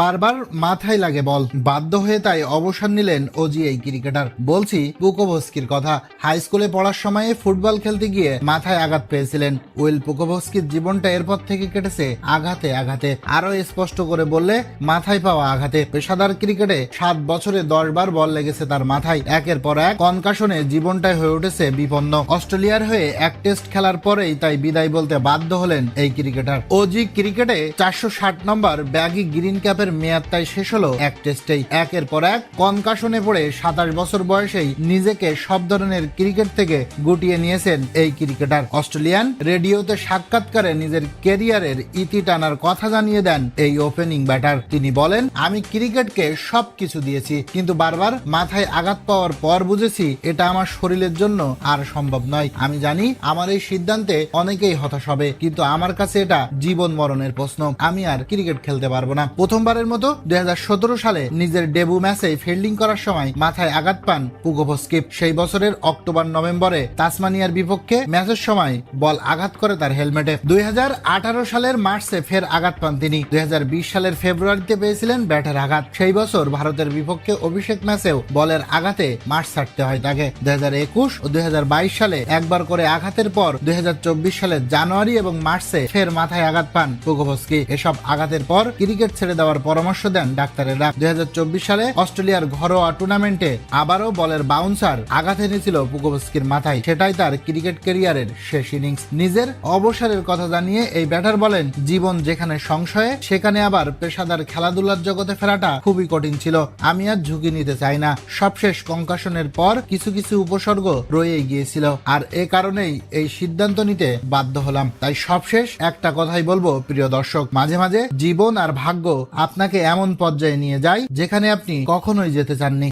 বারবার মাথায় লাগে বল। বাধ্য হয়ে তাই অবসর নিলেন ওজি এই ক্রিকেটার। বলছি, পুকোভস্কির কথা। হাই স্কুলে পড়ার সময়ে ফুটবল খেলতে গিয়ে মাথায় আঘাত পেয়েছিলেন। উইল পুকোভস্কির জীবনটা এরপর থেকে কেটেছে আঘাতে আঘাতে। আরও স্পষ্ট করে বললে, মাথায় পাওয়া আঘাতে। পেশাদার ক্রিকেটে সাত বছরে দশ বার বল লেগেছে তার মাথায়। একের পর এক কনকাশনে জীবনটাই হয়ে উঠেছে বিপন্ন। অস্ট্রেলিয়ার হয়ে এক টেস্ট খেলার পরেই তাই বিদায় বলতে বাধ্য হলেন এই ক্রিকেটার। ওজি ক্রিকেটে চারশো ষাট নম্বর ব্যাগি গ্রিন ক্যাপের মেয়াদ তাই শেষ হলো এক টেস্টেই একের পর এক কনকাশনে পড়ে সাতাশ বছর বয়সেই নিজেকে সব ধরনের ক্রিকেট থেকে গুটিয়ে নিয়েছেন এই ক্রিকেটার। অস্ট্রেলিয়ান রেডিওতে সাক্ষাৎকারে নিজের কেরিয়ারের ইতি টানার কথা জানিয়ে দেন এই ওপেনিং ব্যাটার। তিনি বলেন, আমি ক্রিকেটকে সবকিছু দিয়েছি, কিন্তু বারবার মাথায় আঘাত পাওয়ার পর বুঝেছি এটা আমার শরীরের জন্য আর সম্ভব নয়। আমি জানি আমার এই সিদ্ধান্তে অনেকেই হতাশ হবে, কিন্তু আমার কাছে এটা জীবন মরণের প্রশ্ন। আমি আর ক্রিকেট খেলতে পারব না। প্রথমবারের মতো দুই হাজার সতেরো সালে নিজের ডেবু ম্যাচে ফিল্ডিং করার সময় মাথায় আঘাত পান পুগোভস্কিপ সেই বছরের অক্টোবর, নভেম্বরে তাসমানিয়ার বিপক্ষে ম্যাচের সময় বল আঘাত করে তার হেলমেটে। দুই হাজার আঠারো সালের মার্চে ফের আঘাত পান তিনি। দুই হাজার বিশ সালের ফেব্রুয়ারিতে পেয়েছিলেন ব্যাটের আঘাত। সেই বছর ভারতের বিপক্ষে অভিষেক ম্যাচেও বলের আঘাতে মাঠ ছাড়তে হয় তাকে। দুই হাজার একুশ ও দুই হাজার বাইশ সালে একবার করে আঘাতের পর দুই হাজার চব্বিশ সালের জানুয়ারি এবং মার্চে ফের মাথায় আঘাত পান পুগোভস্কি এসব আঘাতের পর ক্রিকেট ছেড়ে দেওয়ার পরামর্শ দেন ডাক্তারেরা। দুই হাজার চব্বিশ সালে অস্ট্রেলিয়ার ঘরোয়া টুর্নামেন্টে আবারও বলের বাউন্সার আঘাত এনেছিল পুগোভস্কির মাথায়। সেটাই তার ক্রিকেট ক্যারিয়ারের শেষ ইনিংস। নিজের অবসরের কথা জানিয়ে এই ব্যাটার বলেন, জীবন যেখানে সংশয়ে, সেখানে আবার পেশাদার খেলাধুলার জগতে ফেরাটা খুবই কঠিন ছিল। আমি আর ঝুঁকি নিতে চাই না। সবশেষ কঙ্কাশনের পর কিছু কিছু উপসর্গ রয়েই গিয়েছিল। আর এ কারণেই এই সিদ্ধান্ত নিতে বাধ্য হলাম। তাই সবশেষ একটা কথাই বলব, প্রিয় দর্শক। মাঝে মাঝে জীবন আর ভাগ্য আপনাকে এমন পর্যায়ে নিয়ে যায় যেখানে আপনি কখনোই যেতে চাননি।